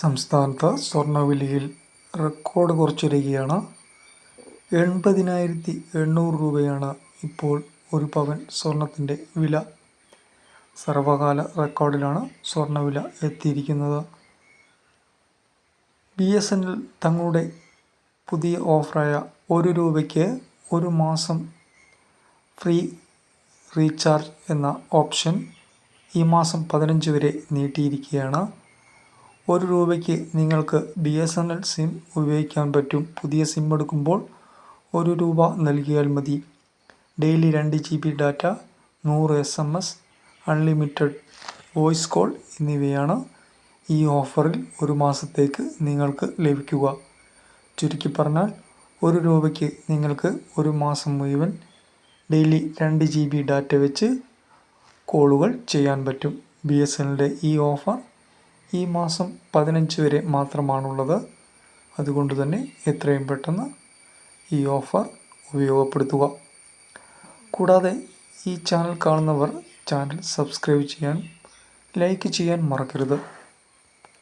സംസ്ഥാനത്ത് സ്വർണവിലയിൽ റെക്കോർഡ് കുറിച്ചിരിക്കുകയാണ് എൺപതിനായിരത്തി എണ്ണൂറ് രൂപയാണ് ഇപ്പോൾ ഒരു പവൻ സ്വർണത്തിന്റെ വില. സർവകാല റെക്കോർഡിലാണ് സ്വർണവില എത്തിയിരിക്കുന്നത്. ബി എസ് എൻ എൽ തങ്ങളുടെ പുതിയ ഓഫറായ ഒരു രൂപയ്ക്ക് ഒരു മാസം ഫ്രീ റീചാർജ് എന്ന ഓപ്ഷൻ ഈ മാസം പതിനഞ്ച് വരെ നീട്ടിയിരിക്കുകയാണ്. ഒരു രൂപയ്ക്ക് നിങ്ങൾക്ക് B S N L sim ഉപയോഗിക്കാൻ പറ്റും. പുതിയ സിം എടുക്കുമ്പോൾ ഒരു രൂപ നൽകിയാൽ മതി. ഡെയിലി രണ്ട് ജി ബി ഡാറ്റ നൂറ് S M S unlimited voice call എന്നിവയാണ് ഈ ഓഫറിൽ ഒരു മാസത്തേക്ക് നിങ്ങൾക്ക് ലഭിക്കുക. ചുരുക്കി പറഞ്ഞാൽ ഒരു രൂപയ്ക്ക് നിങ്ങൾക്ക് ഒരു മാസം മുഴുവൻ ഡെയിലി രണ്ട് ജി ബി ഡാറ്റ വെച്ച് കോളുകൾ ചെയ്യാൻ പറ്റും. ബി എസ് എല്ലിന്റെ ഈ ഓഫർ ഈ മാസം പതിനഞ്ച് വരെ മാത്രമാണുള്ളത്. അതുകൊണ്ട് തന്നെ എത്രയും പെട്ടെന്ന് ഈ ഓഫർ ഉപയോഗപ്പെടുത്തുക. കൂടാതെ ഈ ചാനൽ കാണുന്നവർ ചാനൽ സബ്സ്ക്രൈബ് ചെയ്യാൻ ലൈക്ക് ചെയ്യാൻ മറക്കരുത്.